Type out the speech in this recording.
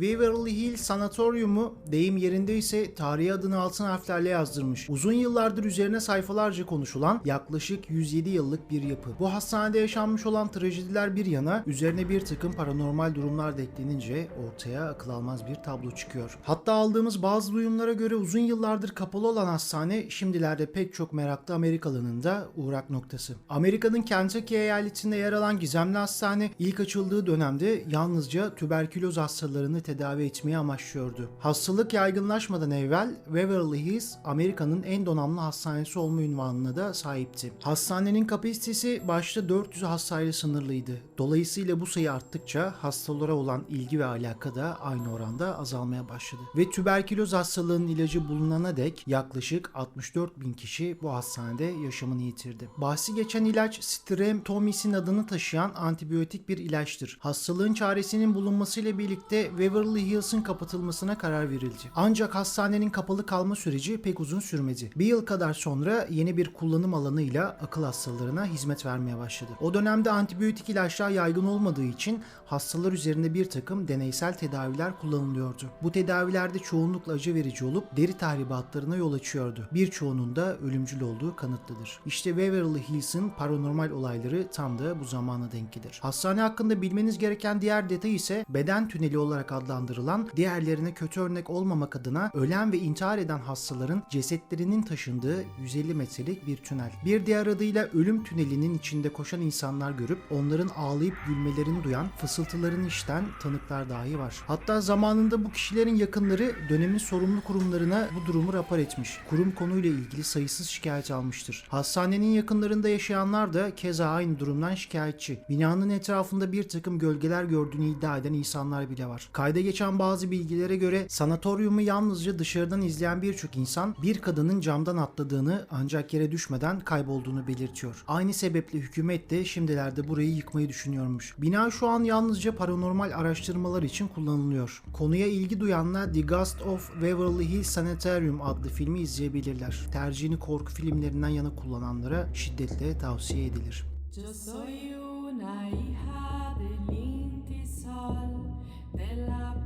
Waverly Hills Sanatoryumu deyim yerinde ise tarihi adını altın harflerle yazdırmış. Uzun yıllardır üzerine sayfalarca konuşulan yaklaşık 107 yıllık bir yapı. Bu hastanede yaşanmış olan trajediler bir yana üzerine bir takım paranormal durumlar da eklenince ortaya akıl almaz bir tablo çıkıyor. Hatta aldığımız bazı duyumlara göre uzun yıllardır kapalı olan hastane şimdilerde pek çok meraklı Amerikalının da uğrak noktası. Amerika'nın Kentucky eyaletinde yer alan gizemli hastane ilk açıldığı dönemde yalnızca tüberküloz hastalarını tedavi etmeyi amaçlıyordu. Hastalık yaygınlaşmadan evvel Waverly Hills Amerika'nın en donanımlı hastanesi olma ünvanına da sahipti. Hastanenin kapasitesi başta 400 hastayla sınırlıydı. Dolayısıyla bu sayı arttıkça hastalara olan ilgi ve alaka da aynı oranda azalmaya başladı. Ve tüberküloz hastalığının ilacı bulunana dek yaklaşık 64 bin kişi bu hastanede yaşamını yitirdi. Bahsi geçen ilaç Streptomycin adını taşıyan antibiyotik bir ilaçtır. Hastalığın çaresinin bulunmasıyla birlikte Waverly Hills'ın kapatılmasına karar verildi. Ancak hastanenin kapalı kalma süreci pek uzun sürmedi. Bir yıl kadar sonra yeni bir kullanım alanıyla akıl hastalarına hizmet vermeye başladı. O dönemde antibiyotik ilaçlar yaygın olmadığı için hastalar üzerinde bir takım deneysel tedaviler kullanılıyordu. Bu tedavilerde çoğunlukla acı verici olup deri tahribatlarına yol açıyordu. Birçoğunun da ölümcül olduğu kanıtlıdır. İşte Waverly Hills'ın paranormal olayları tam da bu zamana denk gelir. Hastane hakkında bilmeniz gereken diğer detay ise beden tüneli olarak adlandırılan diğerlerine kötü örnek olmamak adına ölen ve intihar eden hastaların cesetlerinin taşındığı 150 metrelik bir tünel. Bir diğer adıyla ölüm tünelinin içinde koşan insanlar görüp onların ağlayıp gülmelerini duyan, fısıltılarını işten tanıklar dahi var. Hatta zamanında bu kişilerin yakınları dönemin sorumlu kurumlarına bu durumu rapor etmiş. Kurum konuyla ilgili sayısız şikayet almıştır. Hastanenin yakınlarında yaşayanlar da keza aynı durumdan şikayetçi. Binanın etrafında bir takım gölgeler gördüğünü iddia eden insanlar bile var. Kayda geçen bazı bilgilere göre sanatoryumu yalnızca dışarıdan izleyen birçok insan bir kadının camdan atladığını ancak yere düşmeden kaybolduğunu belirtiyor. Aynı sebeple hükümet de şimdilerde burayı yıkmayı düşünüyormuş. Bina şu an yalnızca paranormal araştırmalar için kullanılıyor. Konuya ilgi duyanlar The Ghost of Waverly Hills Sanitarium adlı filmi izleyebilirler. Tercihini korku filmlerinden yana kullananlara şiddetle tavsiye edilir. Yo soy una hija cortisol de la